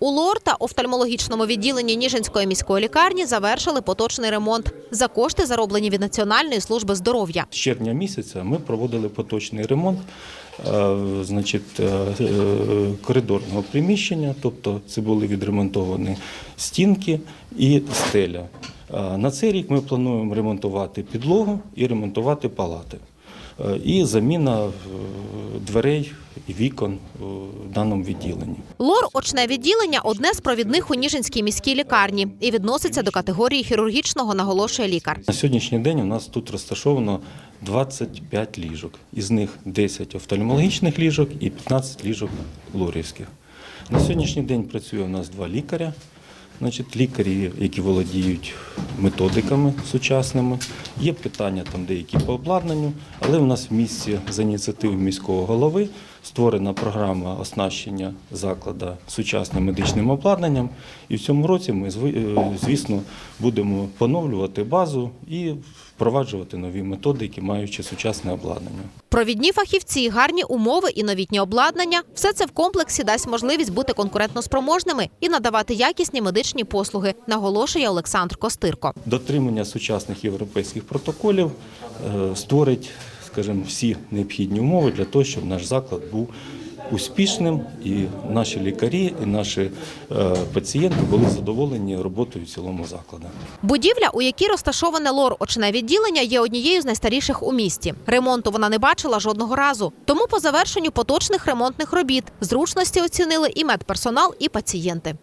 У лор та офтальмологічному відділенні Ніжинської міської лікарні завершили поточний ремонт за кошти, зароблені від Національної служби здоров'я. З червня місяця ми проводили поточний ремонт е, значить, е, е, коридорного приміщення, тобто це були відремонтовані стінки і стеля. На цей рік ми плануємо ремонтувати підлогу і ремонтувати палати. І заміна е, дверей і вікон е, в даному відділенні. Лор очне відділення одне з провідних у Ніжинській міській лікарні і відноситься до категорії хірургічного, наголошує лікар. На сьогоднішній день у нас тут розташовано 25 ліжок. Із них 10 офтальмологічних ліжок і 15 ліжок лорівських. На сьогоднішній день працює у нас два лікаря. Значить, лікарі, які володіють методиками сучасними. Є питання там деякі по обладнанню, але у нас в місті за ініціативи міського голови створена програма оснащення закладу сучасним медичним обладнанням. І в цьому році ми, е, звісно, будемо поновлювати базу і впроваджувати нові методики, маючи сучасне обладнання. Провідні фахівці, гарні умови і новітнє обладнання – все це в комплексі дасть можливість бути конкурентноспроможними і надавати якісні медичні послуги, наголошує Олександр Костирко. Дотримання сучасних європейських протоколів е, створить, скажімо, всі необхідні умови для того, щоб наш заклад був успішним, і наші лікарі, і наші е, пацієнти були задоволені роботою цілому закладу. Будівля, у якій розташоване лор очне відділення, є однією з найстаріших у місті. Ремонту вона не бачила жодного разу. Тому по завершенню поточних ремонтних робіт зручності оцінили і медперсонал, і пацієнти.